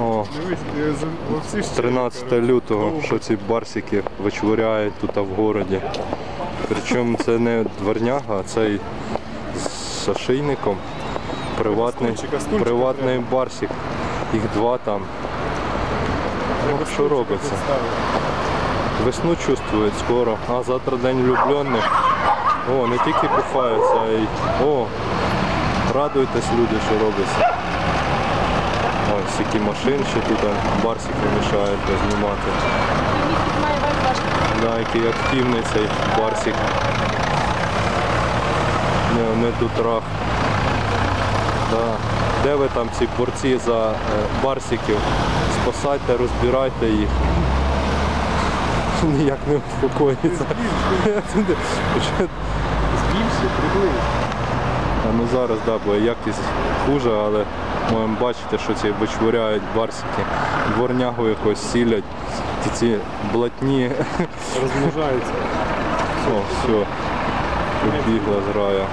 О, Дивись, я за- во всі ще 13 лютого, що ці барсики вичворяють тут в городі. Причому це не дворняга, а цей з ошейником. Приватний, барсик. Їх два там. Ну, що робиться? Весну чувствують скоро, а завтра день влюблених. О, не тільки купаються, а й. О, радуйтесь люди, що робиться. Машин ще тут барсики мішають знімати. Да, який активний цей барсик. Не, не дутрах. Да. Де ви там ці борці за е, барсиків? Спасайте, розбирайте їх. Ніяк не успокоїться. Збільши, приблизь. А ну зараз да, бо якість хуже, але можемо бачити, що ці вичворяють барсики, дворнягу якось сілять, ті ці блатні. Розмножаються. О, все, побігла зграя.